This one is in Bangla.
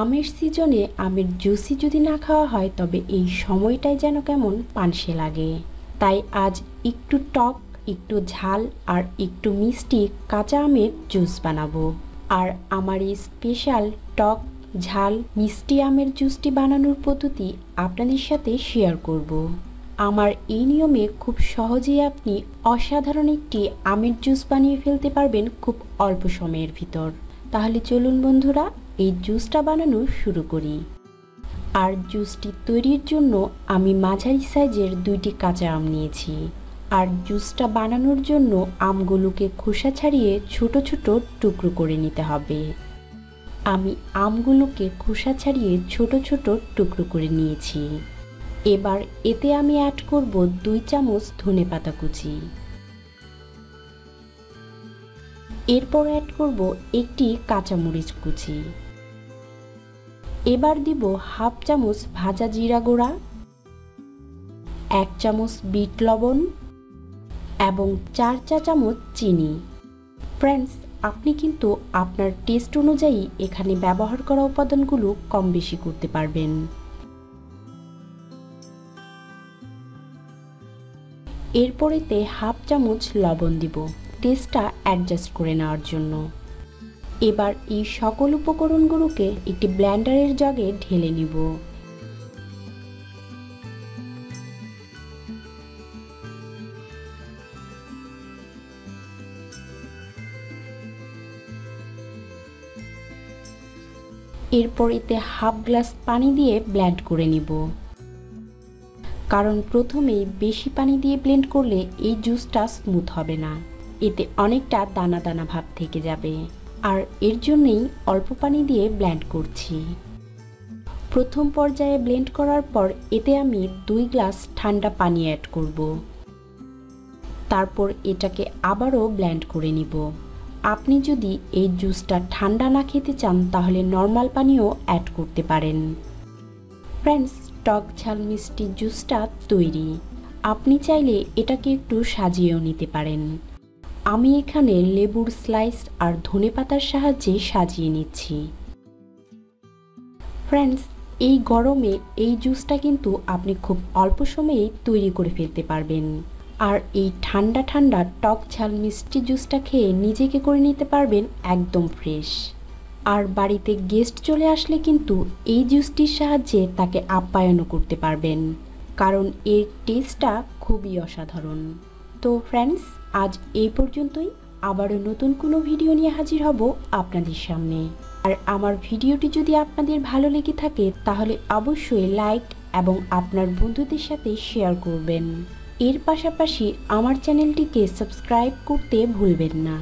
আমের সিজনে আমের জুসি যদি না খাওয়া হয়, তবে এই সময়টাই যেন কেমন পানসে লাগে। তাই আজ একটু টক, একটু ঝাল আর একটু মিষ্টি কাঁচা আমের জুস বানাবো। আর আমার এই স্পেশাল টক, ঝাল, মিষ্টি আমের জুসটি বানানোর পদ্ধতি আপনাদের সাথে শেয়ার করব। আমার এই নিয়মে খুব সহজেই আপনি অসাধারণ একটি আমের জুস বানিয়ে ফেলতে পারবেন খুব অল্প সময়ের ভিতর। তাহলে চলুন বন্ধুরা এই জুসটা বানানো শুরু করি। আর জুসটি তৈরির জন্য আমি মাঝারি সাইজের দুইটি কাঁচা আম নিয়েছি। আর জুসটা বানানোর জন্য আমগুলোকে খোসা ছাড়িয়ে ছোট ছোট টুকরো করে নিতে হবে। আমি আমগুলোকে খোসা ছাড়িয়ে ছোট ছোট টুকরো করে নিয়েছি। এবার এতে আমি অ্যাড করব দুই চামচ ধনে পাতা কুচি। এরপর অ্যাড করব একটি কাঁচামরিচ কুচি। এবার দিব হাফ চামচ ভাজা জিরা গুঁড়া, এক চামচ বিট লবণ এবং চার চা চামচ চিনি। ফ্রেন্ডস আপনি কিন্তু আপনার টেস্ট অনুযায়ী এখানে ব্যবহার করা উপাদানগুলো কম বেশি করতে পারবেন। এরপরেতে হাফ চামচ লবণ দিব টেস্টটা অ্যাডজাস্ট করে নেওয়ার জন্য। এবার এই সকল উপকরণগুলোকে একটি ব্ল্যান্ডারের জগে ঢেলে নিব। এরপর এতে হাফ গ্লাস পানি দিয়ে ব্ল্যান্ড করে নিব। কারণ প্রথমেই বেশি পানি দিয়ে ব্লেন্ড করলে এই জুসটা স্মুথ হবে না। এতে অনেকটা দানা দানা ভাব থেকে যাবে। আর এর জন্যই অল্প পানি দিয়ে ব্ল্যান্ড করছি। প্রথম পর্যায়ে ব্লেন্ড করার পর এতে আমি দুই গ্লাস ঠান্ডা পানি অ্যাড করব। তারপর এটাকে আবারও ব্ল্যান্ড করে নিব। আপনি যদি এই জুসটা ঠান্ডা না খেতে চান, তাহলে নর্মাল পানিও অ্যাড করতে পারেন। ফ্রেন্ডস টক ঝাল মিষ্টি জুসটা তৈরি। আপনি চাইলে এটাকে একটু সাজিয়েও নিতে পারেন। আমি এখানে লেবুর স্লাইস আর ধনে পাতার সাহায্যে সাজিয়ে নিচ্ছি। ফ্রেন্ডস এই গরমে এই জুসটা কিন্তু আপনি খুব অল্প সময়েই তৈরি করে ফেলতে পারবেন। আর এই ঠান্ডা ঠান্ডা টক ঝাল মিষ্টি জুসটা খেয়ে নিজেকে করে নিতে পারবেন একদম ফ্রেশ আর বাড়িতে গেস্ট চলে আসলে কিন্তু এই জুসটির সাহায্যে তাকে আপ্যায়নও করতে পারবেন। কারণ এর টেস্টটা খুবই অসাধারণ। তো ফ্রেন্ডস আজ এই পর্যন্তই। আবারও নতুন কোনো ভিডিও নিয়ে হাজির হব আপনাদের সামনে। আর আমার ভিডিওটি যদি আপনাদের ভালো লেগে থাকে, তাহলে অবশ্যই লাইক এবং আপনার বন্ধুদের সাথে শেয়ার করবেন। এর পাশাপাশি আমার চ্যানেলটিকে সাবস্ক্রাইব করতে ভুলবেন না।